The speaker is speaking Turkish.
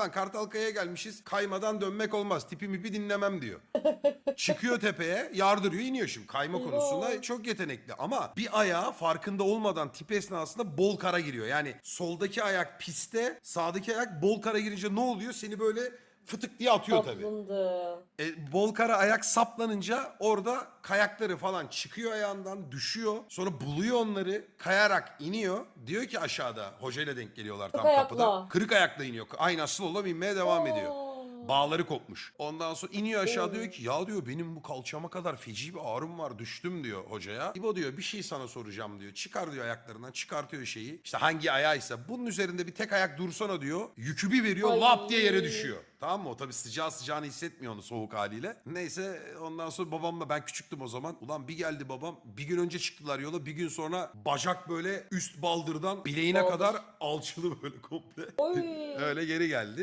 Ulan Kartalkaya'ya gelmişiz kaymadan dönmek olmaz tipi mipi dinlemem diyor. Çıkıyor tepeye yardırıyor iniyor şimdi. Kayma konusunda çok yetenekli ama bir ayağı farkında olmadan tip esnasında bol kara giriyor. Yani soldaki ayak piste sağdaki ayak bol kara girince ne oluyor? Seni böyle fıtık diye atıyor tabii. Tatlındı. E, bol kara ayak saplanınca orada kayakları falan çıkıyor ayağından düşüyor. Sonra buluyor onları kayarak iniyor. Diyor ki aşağıda hocayla denk geliyorlar tam Kırık kapıda. ayakla. Kırık ayakla iniyor. Aynı asıl olam inmeye devam ediyor. Bağları kopmuş. Ondan sonra iniyor aşağı diyor ki ya diyor benim bu kalçama kadar feci bir ağrım var düştüm diyor hocaya. İbo diyor bir şey sana soracağım diyor. Çıkar diyor ayaklarından çıkartıyor şeyi. İşte hangi ayağıysa bunun üzerinde bir tek ayak dursana diyor. Yükü bir veriyor Ay. lap diye yere düşüyor. Tamam mı? O tabii sıcağı sıcağını hissetmiyor onu soğuk haliyle. Neyse ondan sonra babamla ben küçüktüm o zaman. Ulan bir geldi babam. Bir gün önce çıktılar yola. Bir gün sonra bacak böyle üst baldırdan bileğine Baldır. kadar alçılı böyle komple. Oy. Öyle geri geldi.